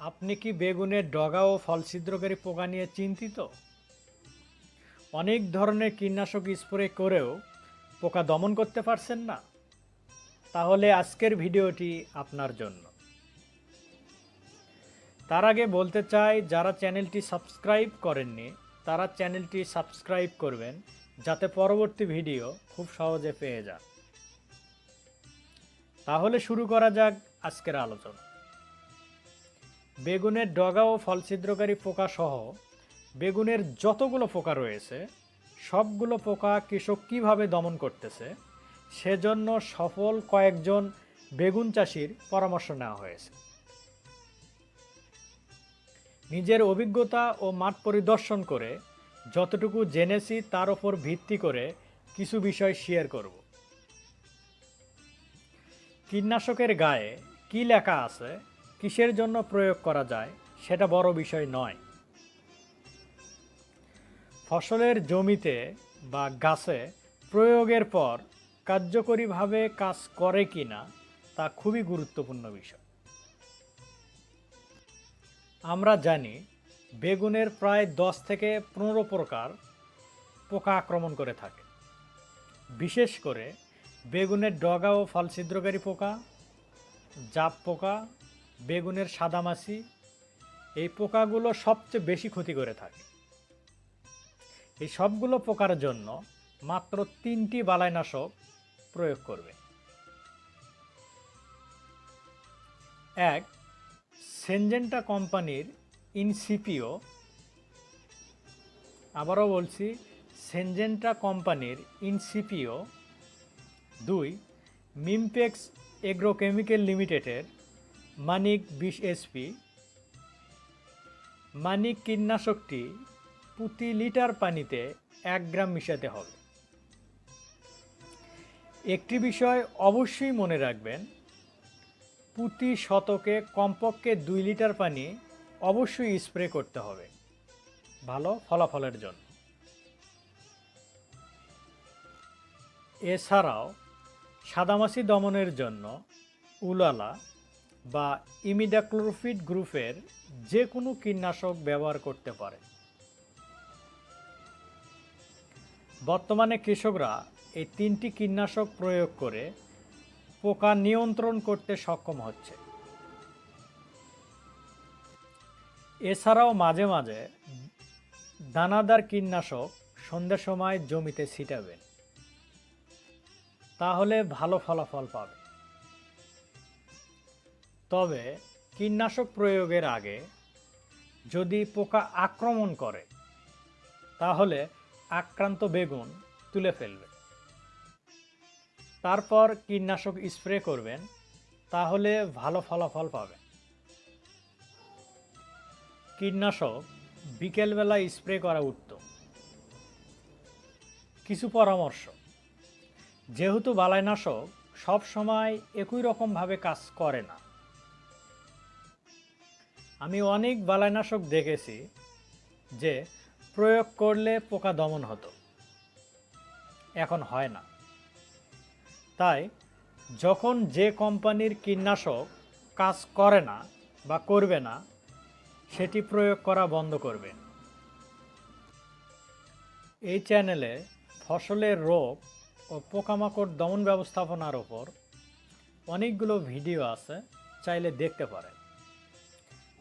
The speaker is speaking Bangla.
আপনি কি বেগুনের ডগা ও ফল ছিদ্রকারী পোকা নিয়ে চিন্তিত? অনেক ধরনের কীটনাশক স্প্রে করেও পোকা দমন করতে পারছেন না। তাহলে আজকের ভিডিওটি আপনার জন্য। তার আগে বলতে চাই, যারা চ্যানেলটি সাবস্ক্রাইব করেননি, তারা চ্যানেলটি সাবস্ক্রাইব করবেন, যাতে পরবর্তী ভিডিও খুব সহজে পেয়ে যান। তাহলে শুরু করা যাক আজকের আলোচনা। বেগুনের ডগা ও ফল ছিদ্রকারী পোকা সহ বেগুনের যতগুলো পোকা রয়েছে, সবগুলো পোকা কৃষক কীভাবে দমন করতেছে, সেজন্য সফল কয়েকজন বেগুন চাষির পরামর্শ নেওয়া হয়েছে। নিজের অভিজ্ঞতা ও মাঠ পরিদর্শন করে যতটুকু জেনেছি তার ওপর ভিত্তি করে কিছু বিষয় শেয়ার করব। কীটনাশকের গায়ে কী লেখা আছে? কিসের জন্য প্রয়োগ করা যায় সেটা বড় বিষয় নয়। ফসলের জমিতে বা গাছে প্রয়োগের পর কার্যকরীভাবে কাজ করে কি না তা খুবই গুরুত্বপূর্ণ বিষয়। আমরা জানি বেগুনের প্রায় দশ থেকে পনেরো প্রকার পোকা আক্রমণ করে থাকে। বিশেষ করে বেগুনের ডগা ও ফল ছিদ্রকারী পোকা, জাপ পোকা বেগুনের সাদামাছি, এই পোকাগুলো সবচেয়ে বেশি ক্ষতি করে থাকে। এই সবগুলো পোকার জন্য মাত্র তিনটি বালাইনাশক প্রয়োগ করবে এক, সেনজেন্টা কোম্পানির ইনসিপিও। আবারও বলছি, সেনজেন্টা কোম্পানির ইনসিপিও। দুই মিমপেক্স এগ্রোকেমিক্যাল লিমিটেডের মানিক বিশ এসপি মানিক কীটনাশকটি প্রতি লিটার পানিতে এক গ্রাম মিশাতে হবে। একটি বিষয় অবশ্যই মনে রাখবেন, প্রতি শতকে কমপক্ষে দুই লিটার পানি অবশ্যই স্প্রে করতে হবে, ভালো ফলাফলের জন্য। এছাড়াও সাদামাছি দমনের জন্য উলালা বা ইমিডাক্লোরোফিড গ্রুপের যে কোনো কীটনাশক ব্যবহার করতে পারে। বর্তমানে কৃষকরা এই তিনটি কীটনাশক প্রয়োগ করে পোকা নিয়ন্ত্রণ করতে সক্ষম হচ্ছে। এছাড়াও মাঝে মাঝে দানাদার কীটনাশক সন্ধ্যার সময় জমিতে ছিটাবেন। তাহলে ভালো ফলাফল পাবে তবে কীটনাশক প্রয়োগের আগে যদি পোকা আক্রমণ করে, তাহলে আক্রান্ত বেগুন তুলে ফেলবে। তারপর কীটনাশক স্প্রে করবেন, তাহলে ভালো ফলাফল পাবেন। কীটনাশক বিকেলবেলা স্প্রে করা উত্তম। কিছু পরামর্শ। যেহেতু বালাইনাশক সব সময় একই রকমভাবে কাজ করে না আমি অনেক বালাইনাশক দেখেছি যে প্রয়োগ করলে পোকা দমন হতো। এখন হয় না। তাই যখন যে কোম্পানির কীটনাশক কাজ করে না বা করবে না, সেটি প্রয়োগ করা বন্ধ করবেন এই চ্যানেলে ফসলের রোগ ও পোকামাকড় দমন ব্যবস্থাপনার ওপর অনেকগুলো ভিডিও আছে, চাইলে দেখতে পারেন।